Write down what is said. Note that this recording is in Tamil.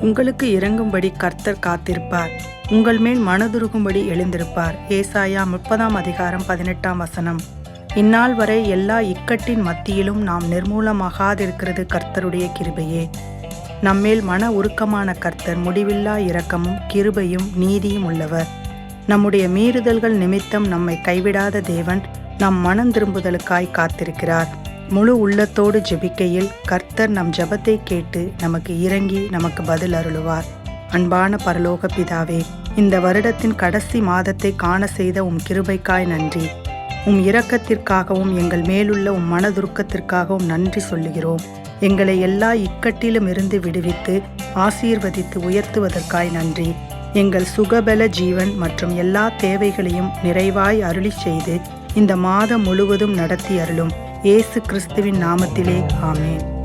உங்களுக்கு இறங்கும்படி கர்த்தர் காத்திருப்பார். உங்கள் மேல் மனதுருகும்படி எழுந்திருப்பார். ஏசாயா முப்பதாம் அதிகாரம் பதினெட்டாம் வசனம். இந்நாள் வரை எல்லா இக்கட்டின் மத்தியிலும் நாம் நிர்மூலமாகாதிருக்கிறது கர்த்தருடைய கிருபையே. நம்மேல் மன உருக்கமான கர்த்தர் முடிவில்லா இரக்கமும் கிருபையும் நீதியும் உள்ளவர். நம்முடைய மீறுதல்கள் நிமித்தம் நம்மை கைவிடாத தேவன் நம் மனம் திரும்புதலுக்காய் காத்திருக்கிறார். முழு உள்ளத்தோடு ஜெபிக்கையில் கர்த்தர் நம் ஜெபத்தை கேட்டு நமக்கு இறங்கி நமக்கு பதில் அருளுவார். அன்பான பரலோக பிதாவே இந்த வருடத்தின் கடைசி மாதத்தை காண செய்த உம் கிருபைக்காய் நன்றி. உம் இரக்கத்திற்காகவும் எங்கள் மேலுள்ள உம் மனதுருக்கத்திற்காகவும் நன்றி சொல்லுகிறோம். எங்களை எல்லா இக்கட்டிலும் இருந்து விடுவித்து ஆசீர்வதித்து உயர்த்துவதற்காய் நன்றி. எங்கள் சுகபல ஜீவன் மற்றும் எல்லா தேவைகளையும் நிறைவாய் அருளி செய்து இந்த மாதம் முழுவதும் நடத்தி அருளும். இயேசு கிறிஸ்துவின் நாமத்திலே ஆமேன்.